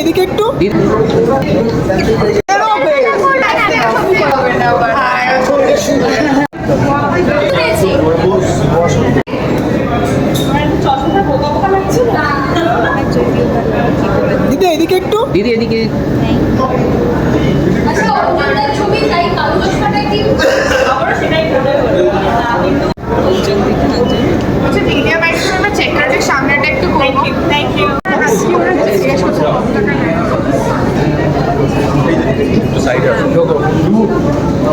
এদিকে একটু। দিদি এদিকে একটু। দিদি এদিকে। আচ্ছা সামনেটা একটু থ্যাংক ইউ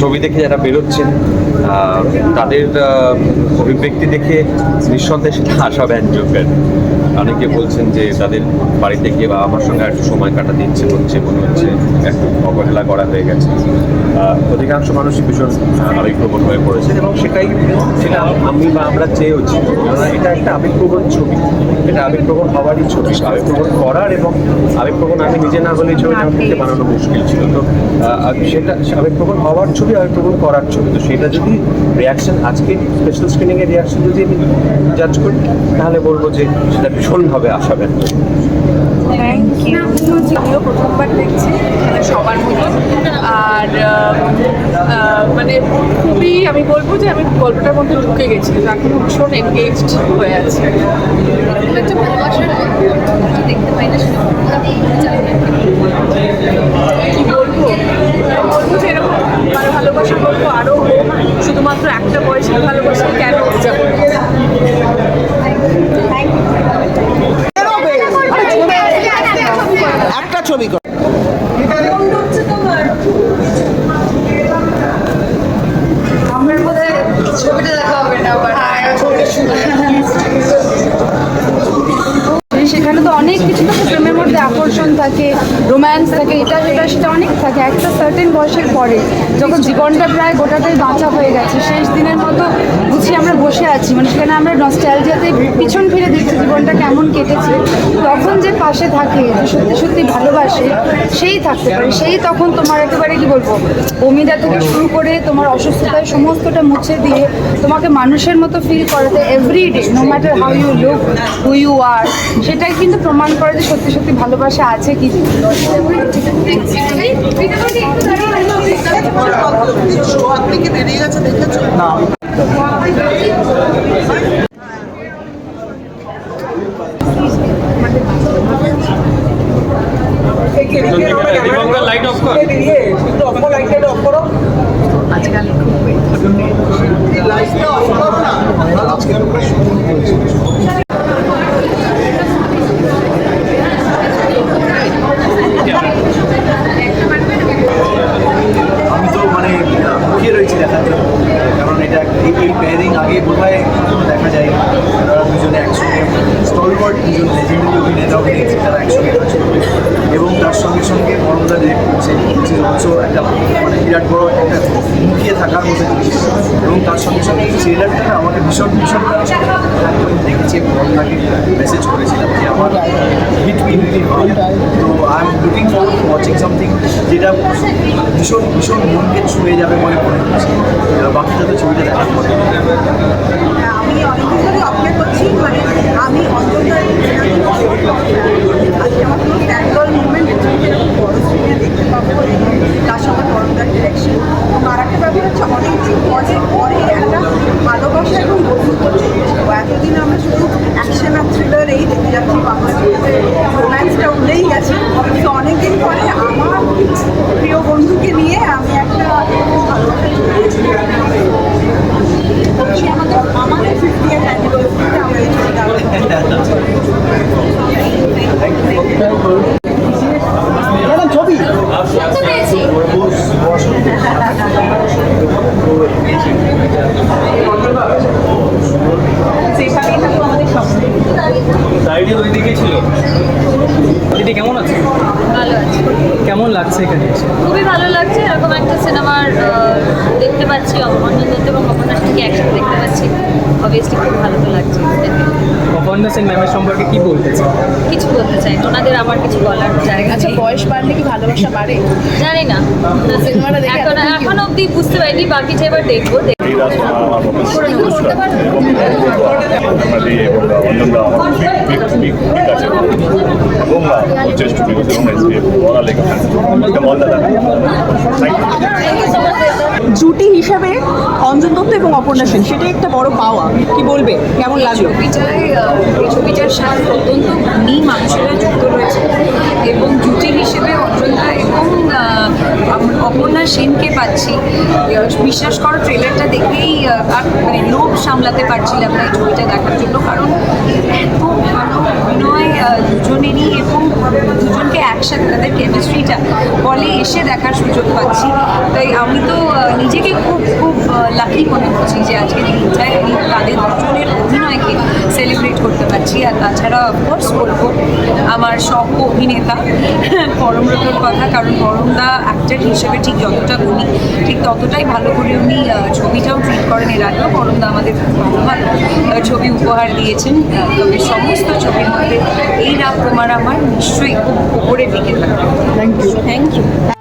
ছবি দেখে যারা বেরোচ্ছেন তাদের অভিব্যক্তি দেখে নিঃসন্দেহে সেটা আশাব্যঞ্জকের অনেকে বলছেন যে তাদের বাড়িতে গিয়ে বাবা মার সঙ্গে একটু সময় কাটাতে ইচ্ছে করছে, মনে হচ্ছে একটু অবহেলা করা হয়ে গেছে। অধিকাংশ মানুষই ভীষণ আবেগপ্রবণ হয়ে পড়েছে এবং সেটাই, সেটা আমি বা আমরা চেয়েওছি। এটা একটা আবেগপ্রবণ ছবি। এটা আবেগপ্রবণ হওয়ারই ছবি আবেগপ্রবণ করার এবং আবেগপ্রবণ আমি নিজে না হলে ছবি আমার বানানো মুশকিল ছিল। তো সেটা আবেগপ্রবণ হওয়ার ছবি আবেগপ্রবণ করার ছবি। তো সেটা যদি রিয়াকশন আজকে স্পেশাল স্ক্রিনিংয়ের রিয়াকশন যদি আমি জাজ করি, তাহলে বলব যে সেটা ভীষণভাবে আশাব্যঞ্জক। থ্যাংক ইউ আমিও প্রথমবার দেখছি মানে সবার মতো আর মানে খুবই আমি বলব যে আমি গল্পটার মধ্যে ঢুকে গেছি এখন ভীষণ এনগেজড হয়ে আছে। কি বলব? আমি বলব যে এরকম মানে ভালোবাসা বলব আরও শুধুমাত্র একটা বয়সের ভালোবাসা কেন যাব একটা ছবি থাকে রোম্যান্স থাকে, এটা সেটা সেটা অনেক থাকে। একটা সার্টেন বয়সের পরে, যখন জীবনটা প্রায় গোটাটাই বাঁচা হয়ে গেছে, শেষ দিনের মতো বুঝি আমরা বসে আছি। মানে সেখানে আমরা নস্টালজিয়াতে পিছন ফিরে দেখছি জীবনটা কেমন কেটেছে। তখন যে পাশে থাকে, যে সত্যি সত্যি ভালোবাসে, সেই থাকতে পারে। সেই তখন তোমার একেবারে কি বলব, বমিটা থেকে শুরু করে তোমার অসুস্থতায় সমস্তটা মুছে দিয়ে তোমাকে মানুষের মতো ফিল করাতে everyday no matter how you look who you are সেটাই কিন্তু প্রমাণ করে যে সত্যি সত্যি ভালোবাসা আছে থেকে বেরিয়ে গেছে দেখেছ না অফ কর আজকাল খুব লাইটটা অফ করো না আজকে আমি তো মানে মুখিয়ে রয়েছি দেখার জন্য কারণ এটা এই এই পেয়ারিং আগে বোধহয় দেখা যায় তারা দুজনে একসঙ্গে স্টলওয়ার্ড দুজন লেজেন্ডারি অভিনেতা অভিনেত্রী তারা একসঙ্গে কাজ করবে এবং তার সঙ্গে সঙ্গে মর্মদা ডিরেক্ট করছে অলসো একটা মানে বিরাট বড় একটা মুখিয়ে থাকার মতো জিনিস। এবং তার সঙ্গে সঙ্গে এই ট্রেলারটা না আমাকে ভীষণ ভীষণ দেখেছি মর্মদাকে মেসেজ করেছিলাম যে আমার হয় তো I am looking forward watching something যেটা ভীষণ ভীষণ মনকে ছুঁয়ে যাবে মনে মনে হচ্ছে। বাকিটা তো ছবিটা দেখার পরে আমি অনেকদিন ধরে করছি মানে আমি অন্তর্জাল আজকে আমার কোনো স্ট্যান্ডল মুভমেন্ট এরকম বড় স্ক্রিনে দেখতে পাবো এবং তার সঙ্গে বড়দার ডিরেকশন এবং আর একটা ব্যাপার হচ্ছে অনেক অনেক পরে একটা ভালোবাসা এবং বন্ধুত্ব চলছে তো এতদিন আমরা শুধু অ্যাকশন আর থ্রিলার এই দেখে যাচ্ছি বাংলা ছবিতে উঠলেই গেছে তো অনেকদিন পরে আমার প্রিয় বন্ধুকে নিয়ে আমি একটা ভালোবাসা চলেছি হচ্ছে আমাদের আমাদের ফিফটি ইয়ার অ্যানিভার্সারিতে আমরা এই ছবিটা ম্যাডাম ছবি সেখানেই থাকব আমাদের স্বপ্ন ডায়েরি ওই দিকে ছিল দিদি কেমন আছে ভালো আছে কেমন লাগছে এখানে এসে? খুবই ভালো লাগছে এরকম একটা সিনেমার দেখতে পাচ্ছি অমরনাথ দত্ত এবং অমরনাথকে একসাথে দেখতে পাচ্ছি অবভিয়াসলি খুব ভালো তো লাগছে অপর্ণা সেন ম্যামের সম্পর্কে কি বলতে চাই কিছু বলতে চাই। ওনাদের আমার কিছু বলার জায়গা আচ্ছা নেই। বয়স বাড়লে কি ভালোবাসা বাড়ে জানি না সিনেমাটা দেখে এখন এখন অবধি বুঝতে পারিনি বাকিটা এবার দেখব দেখ- জুটি হিসাবে অঞ্জন দত্ত এবং অপর্ণা সেন সেটাই একটা বড় পাওয়া। কি বলবে? কেমন লাগল? ছবিটায় এই ছবিটার সাথে অত্যন্ত গুণী মানুষেরা যুক্ত রয়েছে। এবং জুটি হিসেবে অর্জনদা এবং অপর্ণা সেনকে পাচ্ছি। বিশ্বাস করো ট্রেলারটা দেখেই আর মানে লোভ সামলাতে পারছিলাম না এই ছবিটা দেখার জন্য কারণ এত দুজনেরই এবং দুজনকে একসাথে তাদের কেমিস্ট্রিটা বলে এসে দেখার সুযোগ পাচ্ছি। তাই আমি তো নিজেকে খুব লাকি মনে করছি যে আজকে দিনটায় আমি তাদের দুজনের অভিনয়কে সেলিব্রেট করতে পারছি। আর তাছাড়া অফকোর্স বলব আমার সহ অভিনেতা পরমব্রতর কথা কারণ পরমদা অ্যাক্টার হিসেবে ঠিক যতটা গুণী ঠিক ততটাই ভালো করে উনি ছবিটাও ট্রিট করেন এর আগেও। পরমদা আমাদের খুব ভালো ভালো ছবি উপহার দিয়েছেন। তবে সমস্ত ছবির মধ্যে এই রাত তোমার আমার নিশ্চয়ই খুব উপরে টিকে থাকবে। Thank you thank you